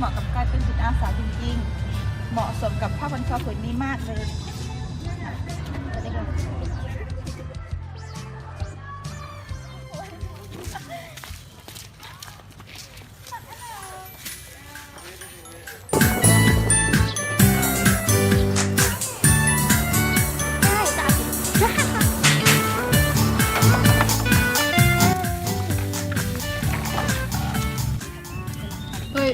เหมาะกับการเป็นจิตอาสาจริงๆ เหมาะสมกับผ้าพันคอผืนนี้มากเลย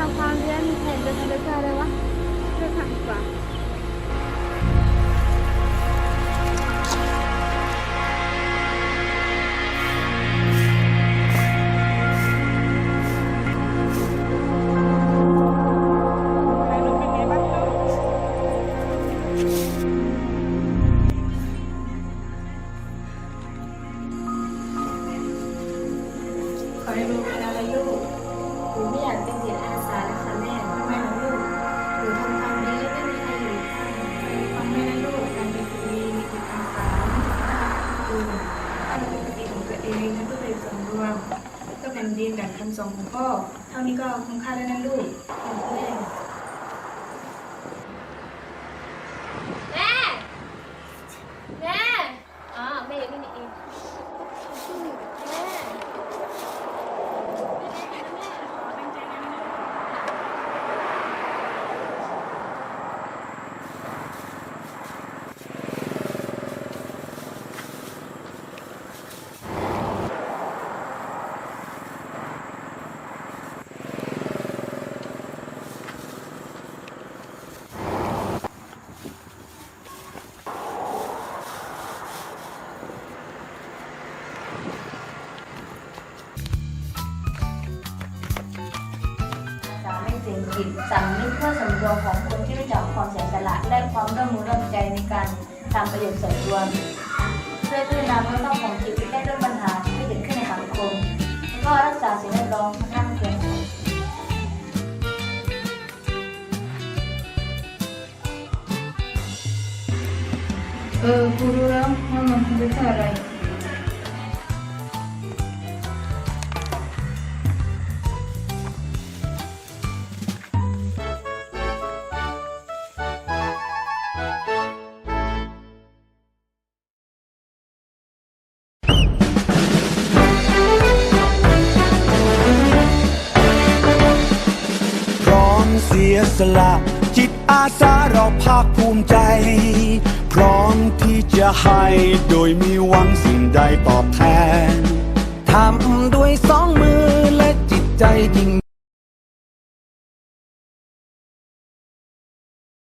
ทำความเย็นเห็นจะทำได้แค่อะไรวะช่วยทำดีกว่า ผ่นดินดังคำสอนของพ่อ เท่านี้ก็คุ้มค่าแล้วนะลูก ถึงจิตสำนึกเพื่อสำรวมของคนที่รู้จักความเสียสละและความร่วมมือร่วมใจในการทำประโยชน์ส่วนรวมเพื่อพัฒนาคุณภาพของชีวิตและลดปัญหาที่เกิดขึ้นในสังคมแล้วก็รักษาสิ่งแวดล้อมข้างเคียงเออครูรู้แล้วว่ามันคืออะไร สียสละ จิตอาสาเราภาคภูมิใจ พร้อมที่จะให้โดยมีหวังสิ่งใดตอบแทน